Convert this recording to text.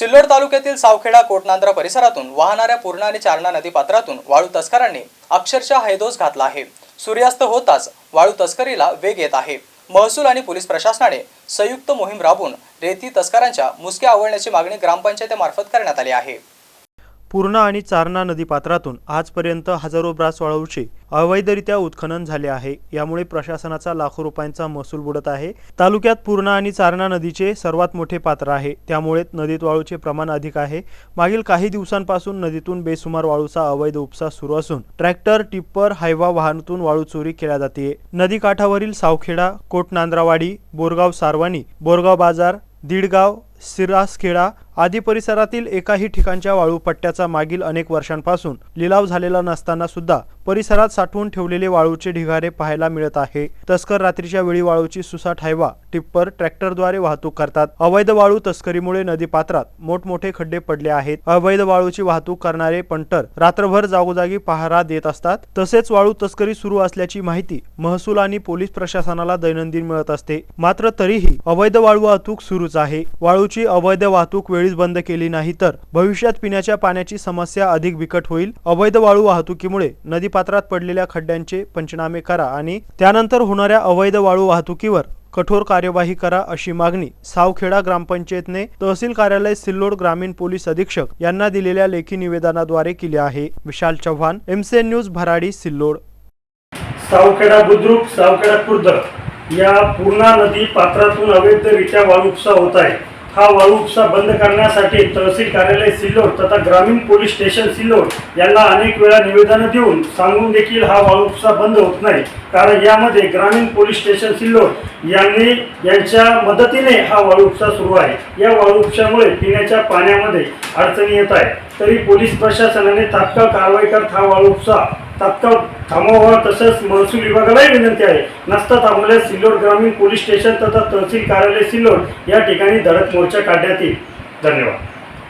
सिल्लोड तालुक्यातील सावखेडा कोटनांद्रा परिसरातून वाहणाऱ्या पूर्णा आणि चारणा नदी पात्रातून वाळू तस्करांनी अक्षरशः हैदोस घातला आहे. सूर्यास्त होताच वाळू तस्करीला वेग येत आहे. महसूल आणि पोलीस प्रशासनाने संयुक्त मोहीम राबवून रेती तस्करांच्या मुसक्या आवळण्याची मागणी ग्रामपंचायतीमार्फत करण्यात आली आहे. पूर्णा आणि चारणा नदीपात्रातून आजपर्यंत हजारो ब्रास वाळूचे अवैधरित्या उत्खनन झाले आहे. यामुळे प्रशासनाचा लाखो रुपयांचा महसूल बुडत आहे. तालुक्यात पूर्णा आणि चारणा नदीचे सर्वात मोठे पात्र आहे. त्यामुळे नदीत वाळूचे प्रमाण अधिक आहे. मागील काही दिवसांपासून नदीतून बेसुमार वाळूचा अवैध उपसा सुरू असून ट्रॅक्टर टिप्पर हायवा वाहनातून वाळू चोरी केल्या जाते नदीकाठावरील सावखेडा कोटनांद्रावाडी बोरगाव सारवानी बोरगाव बाजार दीडगाव सिरासखेडा आदी परिसरातील एकाही ठिकाणच्या वाळू पट्ट्याचा मागील अनेक वर्षांपासून लिलाव झालेला नसताना सुद्धा परिसरात साठवून ठेवलेले वाळूचे ढिगारे पाहायला मिळत आहे. तस्कर रात्रीच्या वेळी वाळूची सुसाट हायवा टिप्पर ट्रॅक्टरद्वारे वाहतूक करतात. अवैध वाळू तस्करीमुळे नदीपात्रात मोठमोठे खड्डे पडले आहेत. अवैध वाळूची वाहतूक करणारे पंटर रात्रभर जागोजागी पहारा देत असतात. तसेच वाळू तस्करी सुरू असल्याची माहिती महसूल आणि पोलीस प्रशासनाला दैनंदिन मिळत असते. मात्र तरीही अवैध वाळू वाहतूक सुरूच आहे. वाळूची अवैध वाहतूक वेळीच बंद केली नाही तर भविष्यात पिण्याच्या पाण्याची समस्या अधिक बिकट होईल. अवैध वाळू वाहतुकीमुळे नदीपात्रात पडलेल्या खड्ड्यांचे पंचनामे करा आणि त्यानंतर होणाऱ्या अवैध वाळू वाहतुकीवर कठोर कार्यवाही करा अशी मागणी सावखेडा ग्रामपंचायतने तहसील कार्यालय सिल्लोड ग्रामीण पोलीस अधीक्षक यांना दिलेल्या लेखी निवेदनाद्वारे केली आहे. Vishal Chavan MCN news Bharadi Sillod. Savkheda Budruk Savkheda Khurd या पूर्णा नदी पात्रातून अवैधरित्या वाळू उपसा होत आहे. हा वाळू उपसा बंद करण्यासाठी तहसील कार्यालय सिल्लोड तथा ग्रामीण पोलीस स्टेशन सिल्लोड यांना अनेक वेळा निवेदनं देऊन सांगून देखील हा वाळू उपसा बंद होत नाही. कारण यामध्ये ग्रामीण पोलीस स्टेशन सिल्लोड यांनी यांच्या मदतीने हा वाळू उपसा सुरू आहे. या वाळू उपशामुळे पिण्याच्या पाण्यामध्ये अडचणी येत आहे तरी पोलीस प्रशासनाने तात्काळ कारवाई करत हा वाळू उपसा तात्काळ थांबवावा तसंच महसूल विभागालाही विनंती आहे. नसता थांबवल्यास सिल्लोड ग्रामीण पोलीस स्टेशन तथा तहसील कार्यालय सिल्लोड या ठिकाणी धडक मोर्चा काढण्यात येईल. धन्यवाद.